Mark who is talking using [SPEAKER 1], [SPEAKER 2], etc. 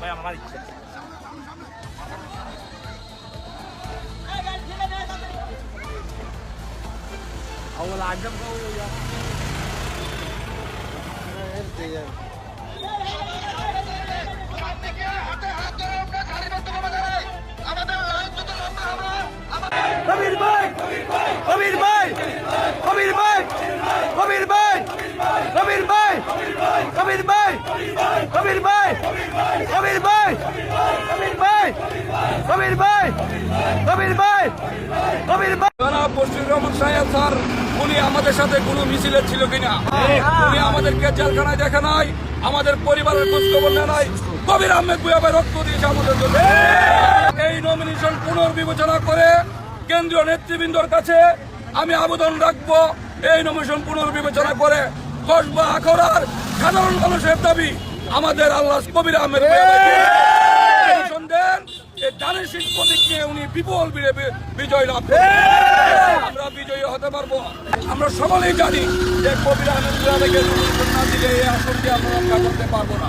[SPEAKER 1] ভাই
[SPEAKER 2] আমার ইচ্ছা
[SPEAKER 3] কবির ভাই কবির ভাই কবির ভাই কবির ভাই কবির ভাই কবির ভাই কবির ভাই কবির ভাই
[SPEAKER 4] রহমান সাহেব, স্যার, উনি আমাদের সাথে কোনো মিছিলে ছিল কিনা? উনি আমাদেরকে জেলখানায় দেখে নাই, আমাদের পরিবারের খোঁজ খবর নেয় নাই। কবির আহমেদ বুয়াবে রক্ত দিয়েছে আমাদের জন্য। এই নমিনেশন পুনর্বিবেচনা করে কেন্দ্রীয় নেতৃবৃন্দর কাছে আমি আবেদন রাখব, এই নমিনেশন পুনর্বিবেচনা করে কসবা আখড়ার সাধারণ মানুষের দাবি আমাদের আল্লাহ কবির আহমেদ বুয়াবে নমিনেশন দেন এই ধানের শীত প্রতীক নিয়ে উনি বিপুল বিজয় লাভ আমরা বিজয়ী হতে পারব। আমরা সকলেই জানি যে কবির বিরাদেরকে দিলে এই আসনটি আমরা রক্ষা করতে পারব না।